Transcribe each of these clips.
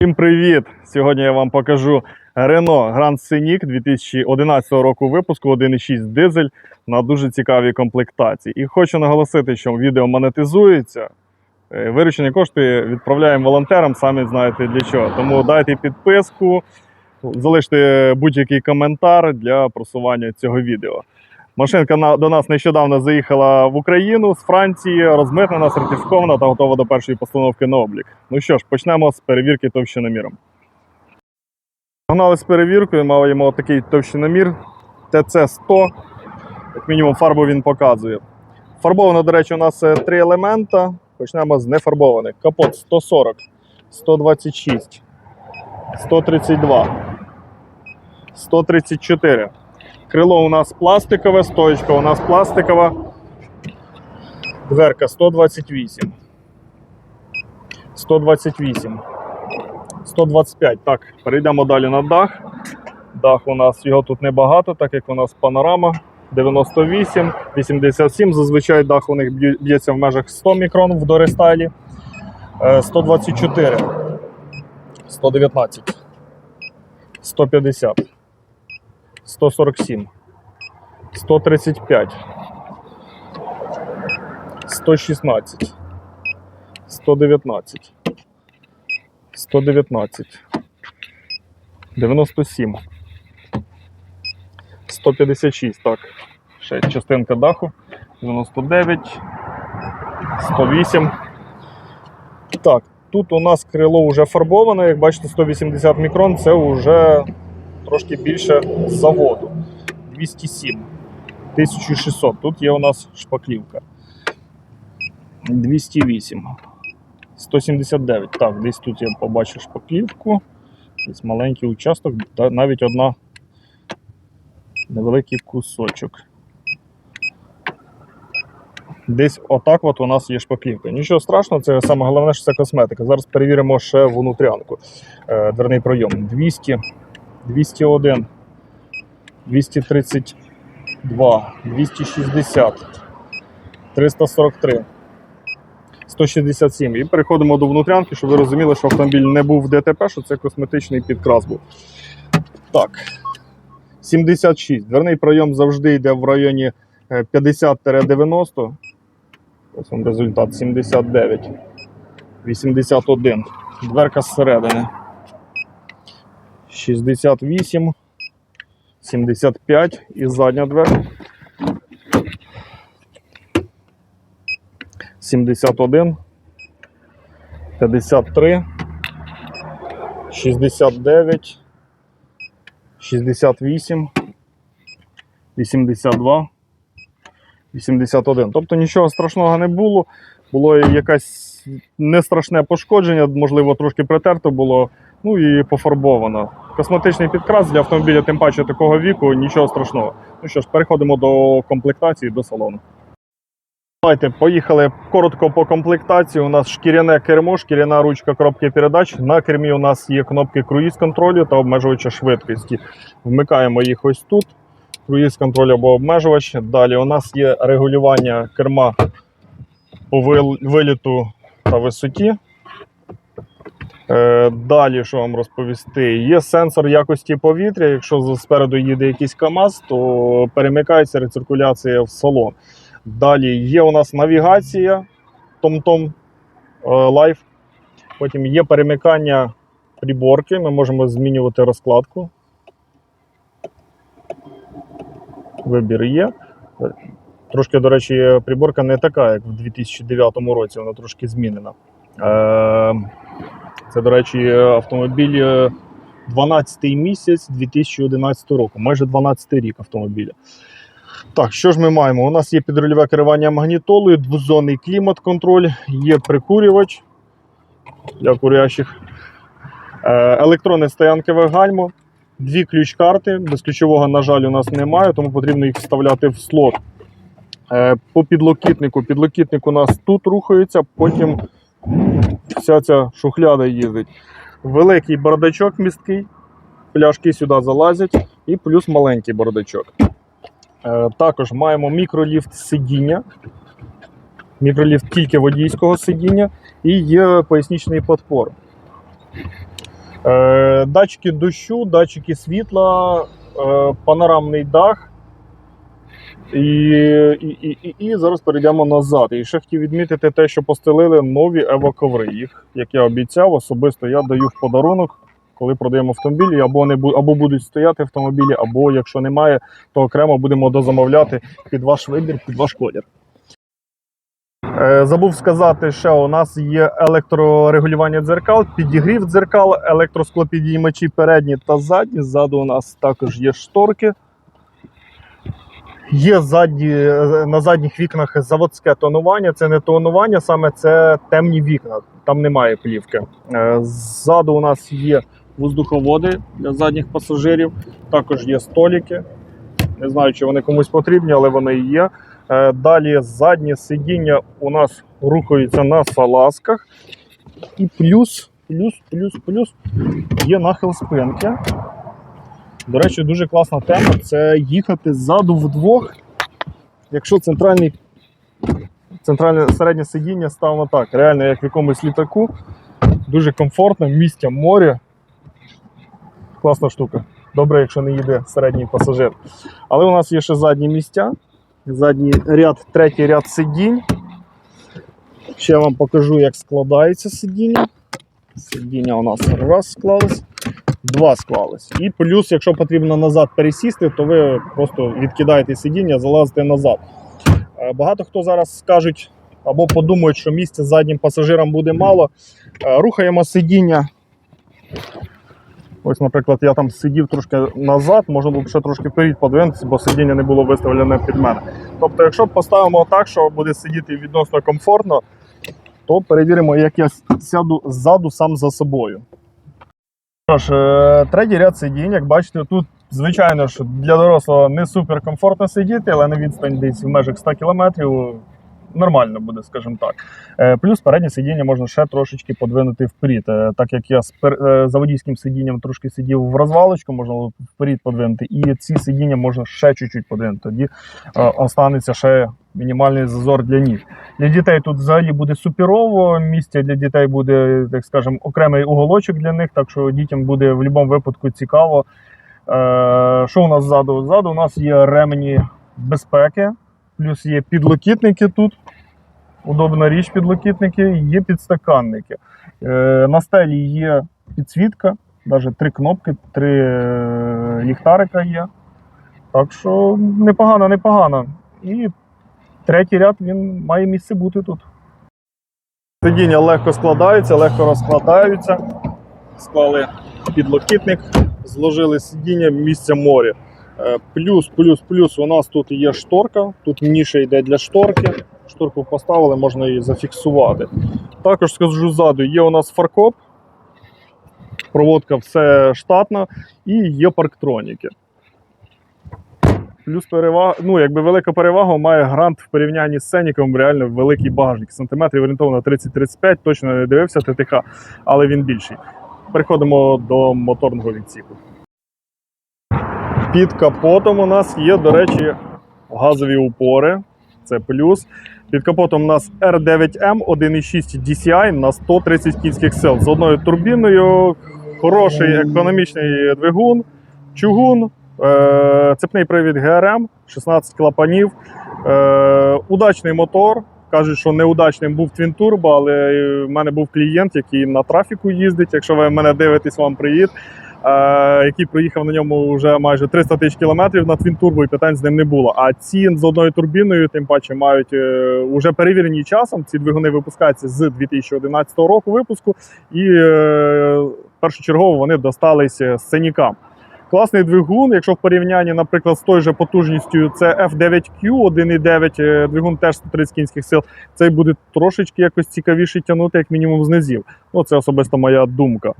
Всім привіт! Сьогодні я вам покажу Renault Grand Scenic 2011 року випуску 1.6 дизель на дуже цікавій комплектації. І хочу наголосити, що відео монетизується. Е, Виручені кошти відправляємо волонтерам, самі знаєте для чого. Тому дайте підписку, залиште будь-який коментар для просування цього відео. Машинка до нас нещодавно заїхала в Україну з Франції, розмитнена, сертифікована та готова до першої постановки на облік. Ну що ж, почнемо з перевірки товщиноміром. Погнали з перевіркою, маємо такий товщиномір ТЦ-100. Як мінімум, фарбу він показує. Фарбовано, до речі, у нас е, три елемента. Почнемо з нефарбованих. Капот 140, 126, 132, 134. Крило у нас пластикове, стоечка у нас пластикова. Дверка 128. 128. 125. Так, перейдемо далі на дах. Дах у нас його тут небагато, так як у нас панорама 98, 87. Зазвичай дах у них б'ється в межах 100 мікрон в дорестайлі. Е, 124. 119. 150. 147, 135, 116, 119, 119, 97, 156, так, ще частинка даху, 99, 108. Так, тут у нас крило вже фарбоване, як бачите, 180 мікрон, це вже трошки більше заводу. 207. 1600. Тут є у нас шпаклівка. 208. 179. Так, десь тут я побачив шпаклівку. Десь маленький участок, та навіть одна невеликий кусочок. Десь отак от у нас є шпаклівка. Нічого страшного, це саме головне, що це косметика. Зараз перевіримо ще внутрянку. Е, дверний пройом. 200, 201, 232, 260, 343, 167. І переходимо до внутрянки, щоб ви розуміли, що автомобіль не був в ДТП, що це косметичний підкрас був. Так. 76. Дверний пройом завжди йде в районі е, 50-90. Ось вам результат 79. 81. Дверка зсередини. 68, 75 і задня двері. 71, 53, 69, 68, 82, 81. Тобто нічого страшного не було. Було якесь нестрашне пошкодження, можливо, трошки притерто було, ну і пофарбовано. Косметичний підкрас для автомобіля, тим паче такого віку, нічого страшного. Ну що ж, переходимо до комплектації, до салону. Давайте поїхали коротко по комплектації. У нас шкіряне кермо, шкіряна ручка коробки передач. На кермі у нас є кнопки круїз контролю та обмежувача швидкості. Вмикаємо їх ось тут. Круїз контроль або обмежувач. Далі у нас є регулювання керма по виліту та висоті. Е, Далі, що вам розповісти? Є сенсор якості повітря. Якщо спереду їде якийсь КАМАЗ, то перемикається рециркуляція в салон. Далі є у нас навігація TomTom е, Live. Потім є перемикання приборки. Ми можемо змінювати розкладку. Вибір є. Трошки, до речі, приборка не така, як в 2009 році, вона трошки змінена. Е, Це, до речі, автомобіль е, 12 місяць 2011 року, майже 12 рік автомобіля. Так, що ж ми маємо? У нас є підрульове керування магнітолою, двозонний клімат-контроль, є прикурювач для курящих, е, електронне стоянкове гальмо, дві ключ-карти. Без ключового, на жаль, у нас немає, тому потрібно їх вставляти в слот. Е, По підлокітнику. Підлокітник у нас тут рухається, потім вся ця шухляда їздить. Великий бардачок місткий, пляшки сюди залазять, і плюс маленький бардачок. Е, Також маємо мікроліфт сидіння. Мікроліфт тільки водійського сидіння і є поясничний подпор. Е, датчики дощу, датчики світла, е, панорамний дах. І, і, і, і, зараз перейдемо назад. І ще хотів відмітити те, що постелили нові евоковри. Їх, як я обіцяв, особисто я даю в подарунок, коли продаємо автомобілі, або не або будуть стояти автомобілі, або якщо немає, то окремо будемо дозамовляти під ваш вибір, під ваш колір. Е, Забув сказати, що у нас є електрорегулювання дзеркал, підігрів дзеркал, електросклопідіймачі передні та задні. Ззаду у нас також є шторки. Є задні, е, на задніх вікнах заводське тонування. Це не тонування, саме це темні вікна. Там немає плівки. Е, Ззаду у нас є воздуховоди для задніх пасажирів, також є столики. Не знаю, чи вони комусь потрібні, але вони є. Е, Далі заднє сидіння у нас рухаються на салазках. І плюс, плюс, плюс, плюс є нахил спинки. До речі, дуже класна тема це їхати ззаду вдвох. Якщо центральний, центральне середнє сидіння ставно так, реально як в якомусь літаку. Дуже комфортно, місця море. Класна штука. Добре, якщо не їде середній пасажир. Але у нас є ще задні місця. Задній ряд, третій ряд сидінь. Ще я вам покажу, як складається сидіння. Сидіння у нас раз склалось, два склались. І плюс, якщо потрібно назад пересісти, то ви просто відкидаєте сидіння, залазите назад. Е, Багато хто зараз скажуть або подумають, що місця заднім пасажирам буде мало. Е, Рухаємо сидіння. Ось, наприклад, я там сидів трошки назад, можна було б ще трошки вперед подвинутися, бо сидіння не було виставлене під мене. Тобто, якщо поставимо так, що буде сидіти відносно комфортно, то перевіримо, як я сяду ззаду сам за собою. Ж, е, третій ряд сидінь, як бачите, тут, звичайно ж, для дорослого не супер комфортно сидіти, але на відстань десь в межах 100 км нормально буде, скажімо так. Е, Плюс переднє сидіння можна ще трошечки подвинути вперед. Е, Так як я з за водійським сидінням трошки сидів в розвалочку, можна вперед подвинути, і ці сидіння можна ще чуть-чуть подвинути. Тоді останеться ще мінімальний зазор для ніг. Для дітей тут взагалі буде суперово. Місця для дітей буде, так скажемо, окремий уголочок для них, так що дітям буде в будь-якому випадку цікаво. Е, Що у нас ззаду? Ззаду у нас є ремені безпеки, плюс є підлокітники тут. Удобна річ підлокітники, є підстаканники. Е, На стелі є підсвітка, навіть три кнопки, три е, ліхтарика є. Так що непогано, непогано. І третій ряд він має місце бути тут. Сидіння легко складаються, легко розкладаються. Склали підлокітник, зложили сидіння місця моря. Е, Плюс, плюс, плюс у нас тут є шторка, тут ніша йде для шторки. Шторку поставили, можна її зафіксувати. Також скажу ззаду, є у нас фаркоп, проводка все штатна і є парктроніки. Плюс перевага, ну якби велика перевага має грант в порівнянні з Сеніком, реально великий багажник. Сантиметрів орієнтовно 30-35, точно не дивився ТТХ, але він більший. Переходимо до моторного відсіку. Під капотом у нас є, до речі, газові упори. Це плюс. Під капотом у нас R9M 1.6 DCI на 130 кінських сил з одною турбіною, хороший економічний двигун, чугун, цепний привід ГРМ, 16 клапанів, е- удачний мотор. Кажуть, що неудачним був Turbo, але в мене був клієнт, який на трафіку їздить. Якщо ви мене дивитесь, вам привіт. Е, який проїхав на ньому вже майже 300 тисяч кілометрів на Turbo і питань з ним не було. А ці з одною турбіною, тим паче, мають е, уже перевірені часом. Ці двигуни випускаються з 2011 року випуску, і е, першочергово вони досталися сценікам. Класний двигун, якщо в порівнянні, наприклад, з тою же потужністю, це F9Q 1.9, е, двигун теж 130 кінських сил. Цей буде трошечки якось цікавіше тягнути, як мінімум, з низів. Ну, це особисто моя думка.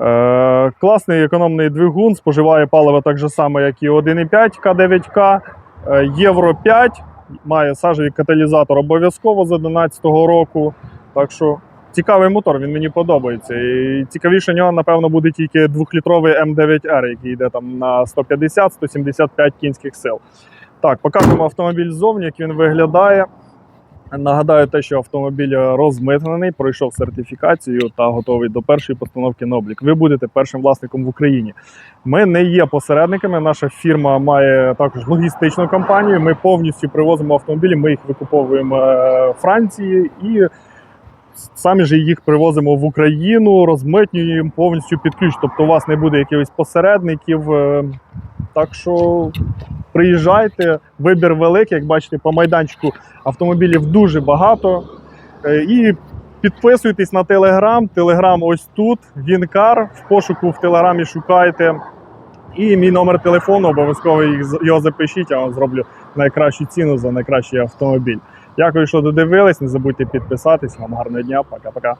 Е, класний економний двигун, споживає паливо так же само, як і 1.5 К9К, е, Євро 5, має сажевий каталізатор обов'язково з 2011 року. Так що цікавий мотор, він мені подобається. І цікавіше нього, напевно, буде тільки 2-літровий М9R, який йде там на 150-175 кінських сил. Так, покажемо автомобіль ззовні, як він виглядає. Нагадаю те, що автомобіль розмитнений, пройшов сертифікацію та готовий до першої постановки на облік. Ви будете першим власником в Україні. Ми не є посередниками. Наша фірма має також логістичну компанію. Ми повністю привозимо автомобілі. Ми їх викуповуємо е, Франції і самі ж їх привозимо в Україну, розмитнюємо повністю під ключ. Тобто у вас не буде якихось посередників. е, Так що приїжджайте, вибір великий. Як бачите, по майданчику автомобілів дуже багато. Е, І підписуйтесь на Телеграм. Телеграм ось тут. Вінкар. В пошуку в Телеграмі шукайте. І мій номер телефону обов'язково його запишіть, я вам зроблю найкращу ціну за найкращий автомобіль. Дякую, що додивились. Не забудьте підписатись. Вам гарного дня. Пока-пока.